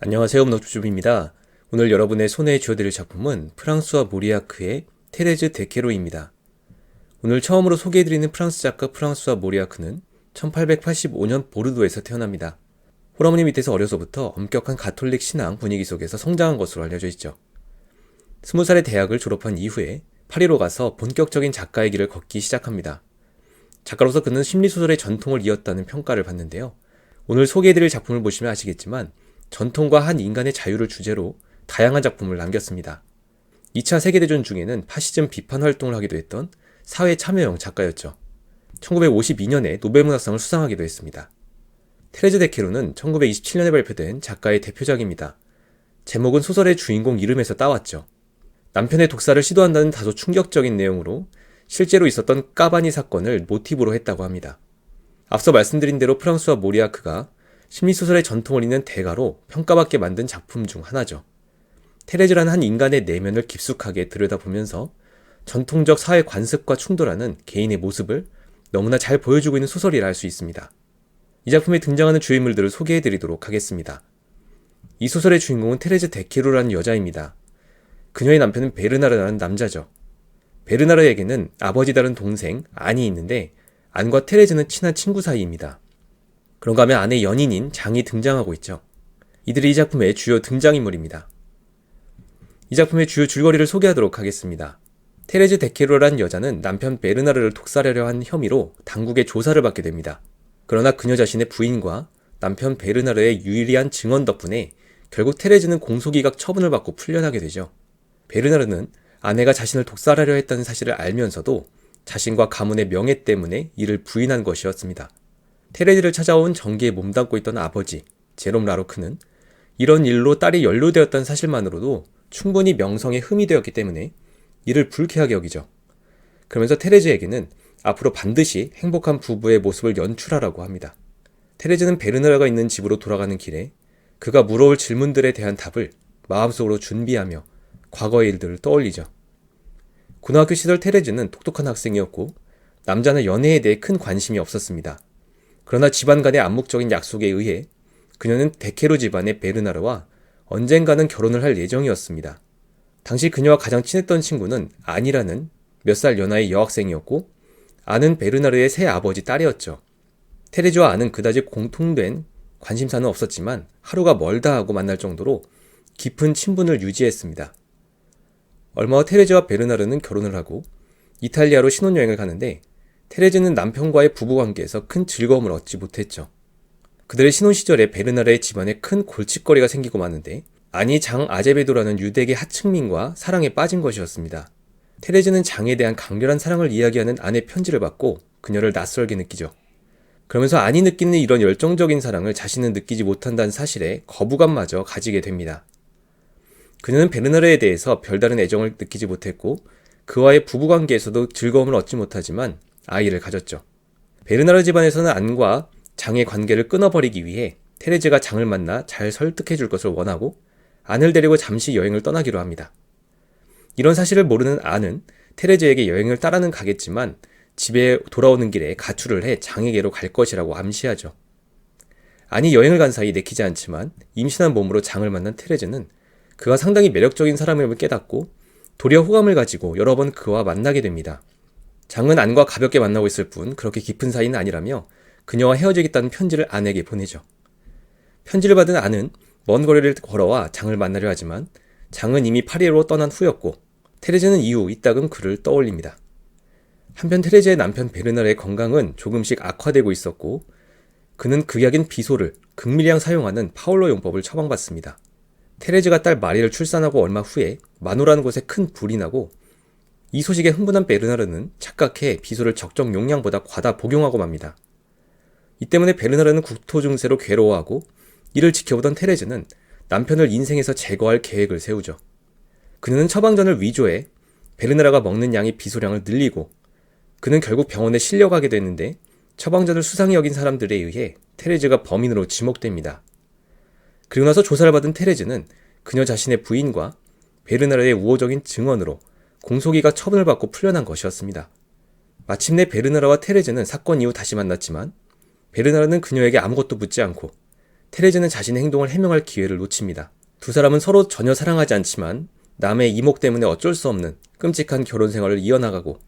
안녕하세요. 문학주주입니다. 오늘 여러분의 손에 쥐어드릴 작품은 프랑스와 모리아크의 테레즈 데케로입니다. 오늘 처음으로 소개해드리는 프랑스 작가 프랑스와 모리아크는 1885년 보르도에서 태어납니다. 홀어머니 밑에서 어려서부터 엄격한 가톨릭 신앙 분위기 속에서 성장한 것으로 알려져 있죠. 20살에 대학을 졸업한 이후에 파리로 가서 본격적인 작가의 길을 걷기 시작합니다. 작가로서 그는 심리소설의 전통을 이었다는 평가를 받는데요. 오늘 소개해드릴 작품을 보시면 아시겠지만 전통과 한 인간의 자유를 주제로 다양한 작품을 남겼습니다. 2차 세계대전 중에는 파시즘 비판 활동을 하기도 했던 사회 참여형 작가였죠. 1952년에 노벨문학상을 수상하기도 했습니다. 테레즈 데케로는 1927년에 발표된 작가의 대표작입니다. 제목은 소설의 주인공 이름에서 따왔죠. 남편의 독사를 시도한다는 다소 충격적인 내용으로 실제로 있었던 까바니 사건을 모티브로 했다고 합니다. 앞서 말씀드린 대로 프랑스와 모리아크가 심리소설의 전통을 잇는 대가로 평가받게 만든 작품 중 하나죠. 테레즈라는 한 인간의 내면을 깊숙하게 들여다보면서 전통적 사회 관습과 충돌하는 개인의 모습을 너무나 잘 보여주고 있는 소설이라 할 수 있습니다. 이 작품에 등장하는 주인물들을 소개해 드리도록 하겠습니다. 이 소설의 주인공은 테레즈 데키로라는 여자입니다. 그녀의 남편은 베르나르라는 남자죠. 베르나르에게는 아버지 다른 동생 안이 있는데 안과 테레즈는 친한 친구 사이입니다. 그런가 하면 아내 연인인 장이 등장하고 있죠. 이들이 이 작품의 주요 등장인물입니다. 이 작품의 주요 줄거리를 소개하도록 하겠습니다. 테레즈 데케로란 여자는 남편 베르나르를 독살하려 한 혐의로 당국의 조사를 받게 됩니다. 그러나 그녀 자신의 부인과 남편 베르나르의 유일한 증언 덕분에 결국 테레즈는 공소기각 처분을 받고 풀려나게 되죠. 베르나르는 아내가 자신을 독살하려 했다는 사실을 알면서도 자신과 가문의 명예 때문에 이를 부인한 것이었습니다. 테레즈를 찾아온 정계에 몸담고 있던 아버지 제롬 라로크는 이런 일로 딸이 연루되었다는 사실만으로도 충분히 명성에 흠이 되었기 때문에 이를 불쾌하게 여기죠. 그러면서 테레즈에게는 앞으로 반드시 행복한 부부의 모습을 연출하라고 합니다. 테레즈는 베르나르가 있는 집으로 돌아가는 길에 그가 물어올 질문들에 대한 답을 마음속으로 준비하며 과거의 일들을 떠올리죠. 고등학교 시절 테레즈는 똑똑한 학생이었고 남자는 연애에 대해 큰 관심이 없었습니다. 그러나 집안 간의 암묵적인 약속에 의해 그녀는 데케로 집안의 베르나르와 언젠가는 결혼을 할 예정이었습니다. 당시 그녀와 가장 친했던 친구는 안이라는 몇 살 연하의 여학생이었고 아는 베르나르의 새 아버지 딸이었죠. 테레즈와 아는 그다지 공통된 관심사는 없었지만 하루가 멀다 하고 만날 정도로 깊은 친분을 유지했습니다. 얼마 후 테레즈와 베르나르는 결혼을 하고 이탈리아로 신혼여행을 가는데 테레즈는 남편과의 부부관계에서 큰 즐거움을 얻지 못했죠. 그들의 신혼 시절에 베르나르의 집안에 큰 골칫거리가 생기고 마는데 아니 장 아제베도라는 유대계 하층민과 사랑에 빠진 것이었습니다. 테레즈는 장에 대한 강렬한 사랑을 이야기하는 아내 편지를 받고 그녀를 낯설게 느끼죠. 그러면서 아니 느끼는 이런 열정적인 사랑을 자신은 느끼지 못한다는 사실에 거부감마저 가지게 됩니다. 그녀는 베르나르에 대해서 별다른 애정을 느끼지 못했고 그와의 부부관계에서도 즐거움을 얻지 못하지만 아이를 가졌죠. 베르나르 집안에서는 안과 장의 관계를 끊어버리기 위해 테레즈가 장을 만나 잘 설득해 줄 것을 원하고 안을 데리고 잠시 여행을 떠나기로 합니다. 이런 사실을 모르는 안은 테레즈에게 여행을 따라는 가겠지만 집에 돌아오는 길에 가출을 해 장에게로 갈 것이라고 암시하죠. 안이 여행을 간 사이 내키지 않지만 임신한 몸으로 장을 만난 테레즈는 그가 상당히 매력적인 사람임을 깨닫고 도리어 호감을 가지고 여러 번 그와 만나게 됩니다. 장은 안과 가볍게 만나고 있을 뿐 그렇게 깊은 사이는 아니라며 그녀와 헤어지겠다는 편지를 안에게 보내죠. 편지를 받은 안은 먼 거리를 걸어와 장을 만나려 하지만 장은 이미 파리로 떠난 후였고 테레즈는 이후 이따금 그를 떠올립니다. 한편 테레즈의 남편 베르나르의 건강은 조금씩 악화되고 있었고 그는 극약인 비소를 극밀량 사용하는 파울로 용법을 처방받습니다. 테레즈가 딸 마리를 출산하고 얼마 후에 마노라는 곳에 큰 불이 나고 이 소식에 흥분한 베르나르는 착각해 비소를 적정 용량보다 과다 복용하고 맙니다. 이 때문에 베르나르는 국토 증세로 괴로워하고 이를 지켜보던 테레즈는 남편을 인생에서 제거할 계획을 세우죠. 그는 처방전을 위조해 베르나르가 먹는 양의 비소량을 늘리고 그는 결국 병원에 실려가게 됐는데 처방전을 수상히 여긴 사람들에 의해 테레즈가 범인으로 지목됩니다. 그리고 나서 조사를 받은 테레즈는 그녀 자신의 부인과 베르나르의 우호적인 증언으로 공소기가 처분을 받고 풀려난 것이었습니다. 마침내 베르나르와 테레즈는 사건 이후 다시 만났지만 베르나르는 그녀에게 아무것도 묻지 않고 테레즈는 자신의 행동을 해명할 기회를 놓칩니다. 두 사람은 서로 전혀 사랑하지 않지만 남의 이목 때문에 어쩔 수 없는 끔찍한 결혼 생활을 이어나가고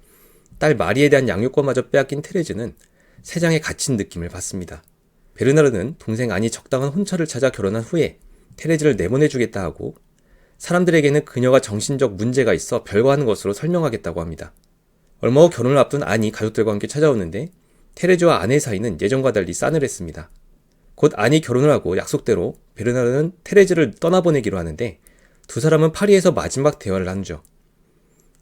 딸 마리에 대한 양육권마저 빼앗긴 테레즈는 세장에 갇힌 느낌을 받습니다. 베르나르는 동생 아니 적당한 혼처를 찾아 결혼한 후에 테레즈를 내보내주겠다 하고 사람들에게는 그녀가 정신적 문제가 있어 별거하는 것으로 설명하겠다고 합니다. 얼마 후 결혼을 앞둔 아니 가족들과 함께 찾아오는데 테레즈와 아내 사이는 예전과 달리 싸늘했습니다. 곧 아니 결혼을 하고 약속대로 베르나르는 테레즈를 떠나보내기로 하는데 두 사람은 파리에서 마지막 대화를 나누죠.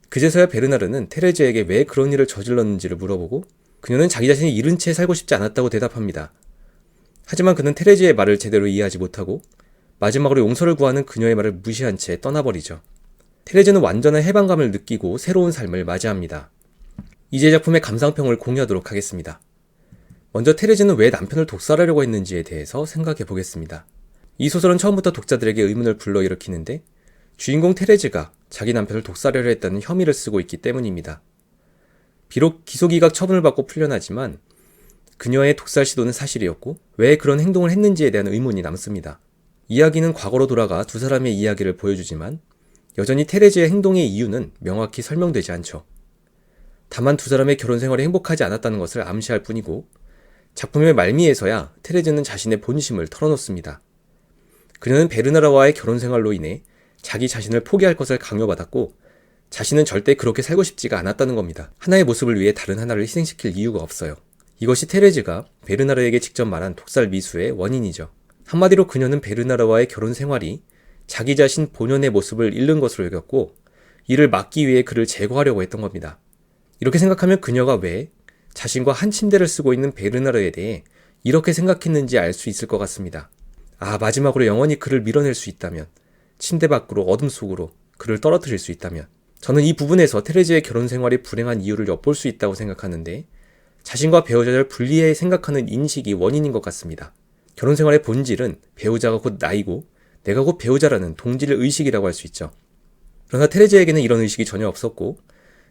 그제서야 베르나르는 테레즈에게 왜 그런 일을 저질렀는지를 물어보고 그녀는 자기 자신이 잃은 채 살고 싶지 않았다고 대답합니다. 하지만 그는 테레즈의 말을 제대로 이해하지 못하고 마지막으로 용서를 구하는 그녀의 말을 무시한 채 떠나버리죠. 테레즈는 완전한 해방감을 느끼고 새로운 삶을 맞이합니다. 이제 작품의 감상평을 공유하도록 하겠습니다. 먼저 테레즈는 왜 남편을 독살하려고 했는지에 대해서 생각해 보겠습니다. 이 소설은 처음부터 독자들에게 의문을 불러일으키는데 주인공 테레즈가 자기 남편을 독살하려 했다는 혐의를 쓰고 있기 때문입니다. 비록 기소기각 처분을 받고 풀려나지만 그녀의 독살 시도는 사실이었고 왜 그런 행동을 했는지에 대한 의문이 남습니다. 이야기는 과거로 돌아가 두 사람의 이야기를 보여주지만 여전히 테레즈의 행동의 이유는 명확히 설명되지 않죠. 다만 두 사람의 결혼 생활이 행복하지 않았다는 것을 암시할 뿐이고 작품의 말미에서야 테레즈는 자신의 본심을 털어놓습니다. 그녀는 베르나라와의 결혼 생활로 인해 자기 자신을 포기할 것을 강요받았고 자신은 절대 그렇게 살고 싶지가 않았다는 겁니다. 하나의 모습을 위해 다른 하나를 희생시킬 이유가 없어요. 이것이 테레즈가 베르나르에게 직접 말한 독살 미수의 원인이죠. 한마디로 그녀는 베르나르와의 결혼 생활이 자기 자신 본연의 모습을 잃는 것으로 여겼고 이를 막기 위해 그를 제거하려고 했던 겁니다. 이렇게 생각하면 그녀가 왜 자신과 한 침대를 쓰고 있는 베르나르에 대해 이렇게 생각했는지 알 수 있을 것 같습니다. 아, 마지막으로 영원히 그를 밀어낼 수 있다면, 침대 밖으로 어둠 속으로 그를 떨어뜨릴 수 있다면, 저는 이 부분에서 테레즈의 결혼 생활이 불행한 이유를 엿볼 수 있다고 생각하는데, 자신과 배우자를 분리해 생각하는 인식이 원인인 것 같습니다. 결혼 생활의 본질은 배우자가 곧 나이고, 내가 곧 배우자라는 동질 의식이라고 할 수 있죠. 그러나 테레즈에게는 이런 의식이 전혀 없었고,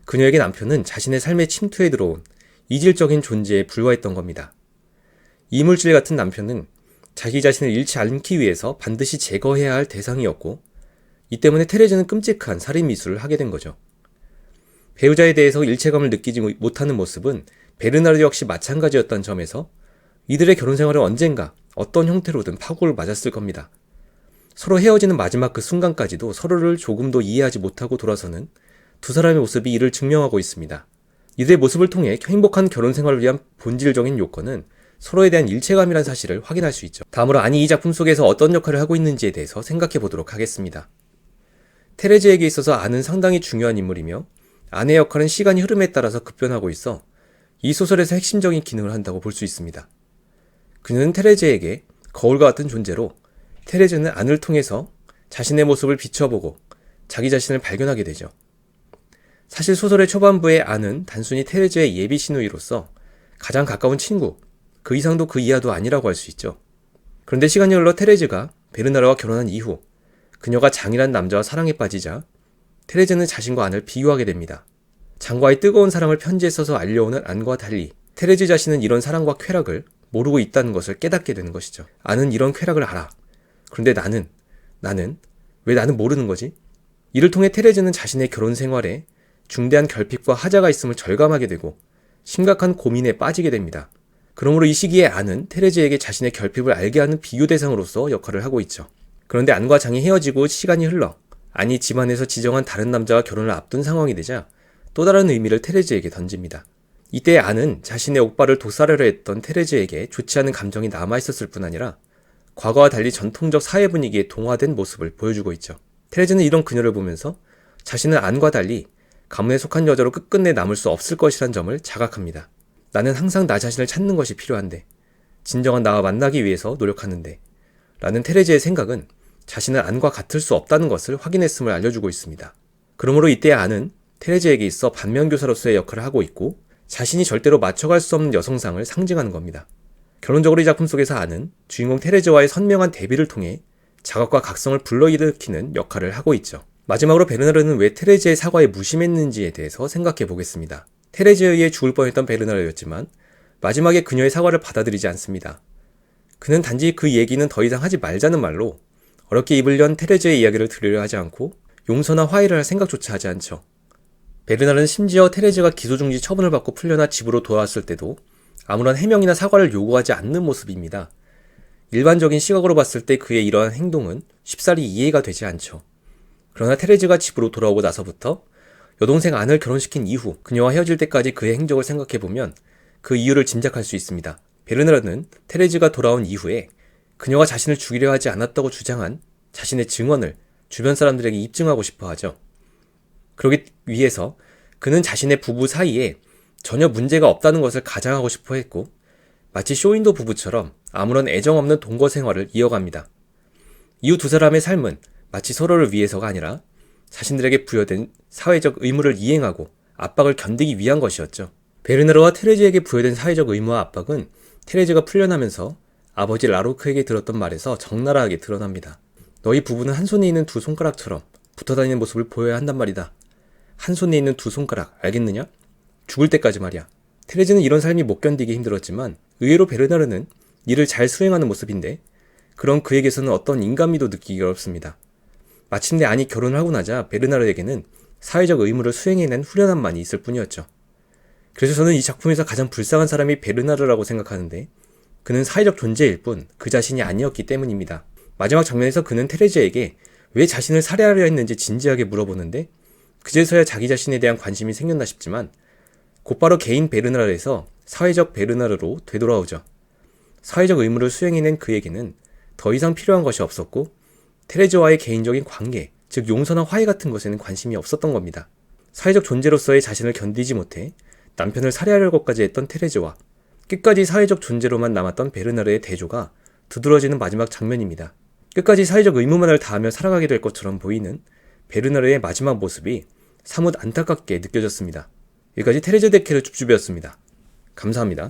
그녀에게 남편은 자신의 삶에 침투해 들어온 이질적인 존재에 불과했던 겁니다. 이물질 같은 남편은 자기 자신을 잃지 않기 위해서 반드시 제거해야 할 대상이었고, 이 때문에 테레즈는 끔찍한 살인 미수를 하게 된 거죠. 배우자에 대해서 일체감을 느끼지 못하는 모습은 베르나르 역시 마찬가지였던 점에서 이들의 결혼 생활은 언젠가 어떤 형태로든 파고를 맞았을 겁니다. 서로 헤어지는 마지막 그 순간까지도 서로를 조금도 이해하지 못하고 돌아서는 두 사람의 모습이 이를 증명하고 있습니다. 이들의 모습을 통해 행복한 결혼 생활을 위한 본질적인 요건은 서로에 대한 일체감이란 사실을 확인할 수 있죠. 다음으로 아니 이 작품 속에서 어떤 역할을 하고 있는지에 대해서 생각해 보도록 하겠습니다. 테레즈에게 있어서 아는 상당히 중요한 인물이며 아내 역할은 시간이 흐름에 따라서 급변하고 있어 이 소설에서 핵심적인 기능을 한다고 볼 수 있습니다. 그녀는 테레즈에게 거울과 같은 존재로 테레즈는 안을 통해서 자신의 모습을 비춰보고 자기 자신을 발견하게 되죠. 사실 소설의 초반부의 안은 단순히 테레즈의 예비 시누이로서 가장 가까운 친구, 그 이상도 그 이하도 아니라고 할 수 있죠. 그런데 시간이 흘러 테레즈가 베르나르와 결혼한 이후 그녀가 장이란 남자와 사랑에 빠지자 테레즈는 자신과 안을 비교하게 됩니다. 장과의 뜨거운 사랑을 편지에 써서 알려오는 안과 달리 테레즈 자신은 이런 사랑과 쾌락을 모르고 있다는 것을 깨닫게 되는 것이죠. 안은 이런 쾌락을 알아. 그런데 나는, 나는, 왜 나는 모르는 거지? 이를 통해 테레즈는 자신의 결혼 생활에 중대한 결핍과 하자가 있음을 절감하게 되고 심각한 고민에 빠지게 됩니다. 그러므로 이 시기에 안은 테레즈에게 자신의 결핍을 알게 하는 비교 대상으로서 역할을 하고 있죠. 그런데 안과 장이 헤어지고 시간이 흘러 안이 집안에서 지정한 다른 남자와 결혼을 앞둔 상황이 되자 또 다른 의미를 테레즈에게 던집니다. 이때 안은 자신의 오빠를 독살하려 했던 테레즈에게 좋지 않은 감정이 남아있었을 뿐 아니라 과거와 달리 전통적 사회 분위기에 동화된 모습을 보여주고 있죠. 테레즈는 이런 그녀를 보면서 자신은 안과 달리 가문에 속한 여자로 끝끝내 남을 수 없을 것이란 점을 자각합니다. 나는 항상 나 자신을 찾는 것이 필요한데, 진정한 나와 만나기 위해서 노력하는데, 라는 테레즈의 생각은 자신은 안과 같을 수 없다는 것을 확인했음을 알려주고 있습니다. 그러므로 이때 안은 테레즈에게 있어 반면교사로서의 역할을 하고 있고, 자신이 절대로 맞춰갈 수 없는 여성상을 상징하는 겁니다. 결론적으로 이 작품 속에서 안은 주인공 테레즈와의 선명한 대비를 통해 자각과 각성을 불러일으키는 역할을 하고 있죠. 마지막으로 베르나르는 왜 테레즈의 사과에 무심했는지에 대해서 생각해 보겠습니다. 테레즈에 의해 죽을 뻔했던 베르나르였지만 마지막에 그녀의 사과를 받아들이지 않습니다. 그는 단지 그 얘기는 더 이상 하지 말자는 말로 어렵게 입을 연 테레즈의 이야기를 들으려 하지 않고 용서나 화해를 할 생각조차 하지 않죠. 베르나르는 심지어 테레즈가 기소중지 처분을 받고 풀려나 집으로 돌아왔을 때도 아무런 해명이나 사과를 요구하지 않는 모습입니다. 일반적인 시각으로 봤을 때 그의 이러한 행동은 쉽사리 이해가 되지 않죠. 그러나 테레즈가 집으로 돌아오고 나서부터 여동생 안을 결혼시킨 이후 그녀와 헤어질 때까지 그의 행적을 생각해보면 그 이유를 짐작할 수 있습니다. 베르나르는 테레즈가 돌아온 이후에 그녀가 자신을 죽이려 하지 않았다고 주장한 자신의 증언을 주변 사람들에게 입증하고 싶어 하죠. 그러기 위해서 그는 자신의 부부 사이에 전혀 문제가 없다는 것을 가장하고 싶어 했고 마치 쇼윈도 부부처럼 아무런 애정 없는 동거 생활을 이어갑니다. 이후 두 사람의 삶은 마치 서로를 위해서가 아니라 자신들에게 부여된 사회적 의무를 이행하고 압박을 견디기 위한 것이었죠. 베르나르와 테레즈에게 부여된 사회적 의무와 압박은 테레즈가 풀려나면서 아버지 라로크에게 들었던 말에서 적나라하게 드러납니다. 너희 부부는 한 손에 있는 두 손가락처럼 붙어 다니는 모습을 보여야 한단 말이다. 한 손에 있는 두 손가락, 알겠느냐? 죽을 때까지 말이야. 테레즈는 이런 삶이 못 견디기 힘들었지만 의외로 베르나르는 이를 잘 수행하는 모습인데 그런 그에게서는 어떤 인간미도 느끼기 어렵습니다. 마침내 아니 결혼을 하고 나자 베르나르에게는 사회적 의무를 수행해낸 후련함만이 있을 뿐이었죠. 그래서 저는 이 작품에서 가장 불쌍한 사람이 베르나르라고 생각하는데 그는 사회적 존재일 뿐 그 자신이 아니었기 때문입니다. 마지막 장면에서 그는 테레즈에게 왜 자신을 살해하려 했는지 진지하게 물어보는데 그제서야 자기 자신에 대한 관심이 생겼나 싶지만 곧바로 개인 베르나르에서 사회적 베르나르로 되돌아오죠. 사회적 의무를 수행해낸 그에게는 더 이상 필요한 것이 없었고 테레즈와의 개인적인 관계, 즉 용서나 화해 같은 것에는 관심이 없었던 겁니다. 사회적 존재로서의 자신을 견디지 못해 남편을 살해하려고까지 했던 테레즈와 끝까지 사회적 존재로만 남았던 베르나르의 대조가 두드러지는 마지막 장면입니다. 끝까지 사회적 의무만을 다하며 살아가게 될 것처럼 보이는 베르나르의 마지막 모습이 사뭇 안타깝게 느껴졌습니다. 여기까지 테레즈 데케르 줍줍이었습니다. 감사합니다.